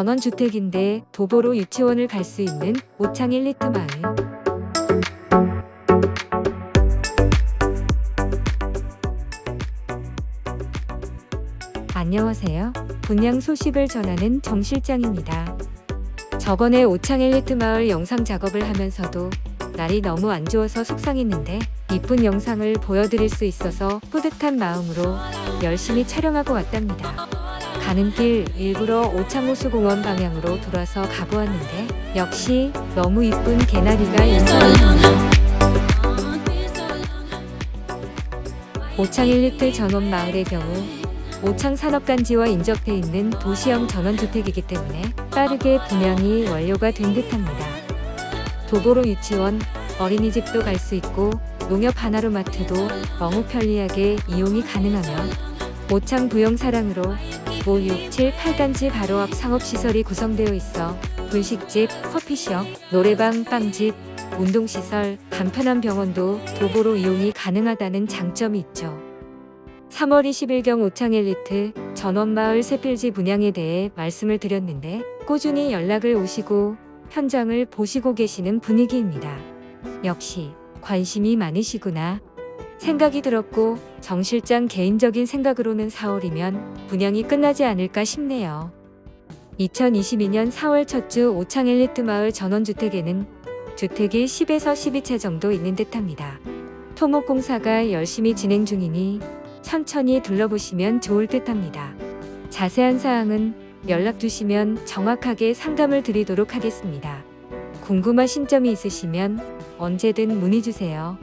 전원주택인데 도보로 유치원을 갈 수 있는 오창 일 리트 마을. 안녕하세요. 분양 소식을 전하는 정 실장입니다. 저번에 오창 엘리트 마을 영상 작업을 하면서도 날이 너무 안 좋아서 속상했는데 이쁜 영상을 보여드릴 수 있어서 뿌듯한 마음으로 열심히 촬영하고 왔답니다. 가는 길 일부러 오창호수 공원 방향으로 돌아서 가보았는데 역시 너무 이쁜 개나리가 인상입니다. 오창 일리트 전원 마을의 경우 오창 산업단지와 인접해 있는 도시형 전원주택이기 때문에 빠르게 분양이 완료가 된 듯합니다. 도보로 유치원, 어린이집도 갈 수 있고 농협 하나로마트도 너무 편리하게 이용이 가능하며 오창 부영 사랑으로 5, 6, 7, 8단지 바로 앞 상업시설이 구성되어 있어 분식집, 커피숍, 노래방, 빵집, 운동시설, 간편한 병원도 도보로 이용이 가능하다는 장점이 있죠. 3월 20일경 오창 엘리트 전원마을 세필지 분양에 대해 말씀을 드렸는데 꾸준히 연락을 오시고 현장을 보시고 계시는 분위기입니다. 역시 관심이 많으시구나. 생각이 들었고 정 실장 개인적인 생각으로는 4월이면 분양이 끝나지 않을까 싶네요. 2022년 4월 첫 주 오창 엘리트 마을 전원주택에는 주택이 10에서 12채 정도 있는 듯합니다. 토목공사가 열심히 진행 중이니 천천히 둘러보시면 좋을 듯합니다. 자세한 사항은 연락 주시면 정확하게 상담을 드리도록 하겠습니다. 궁금하신 점이 있으시면 언제든 문의 주세요.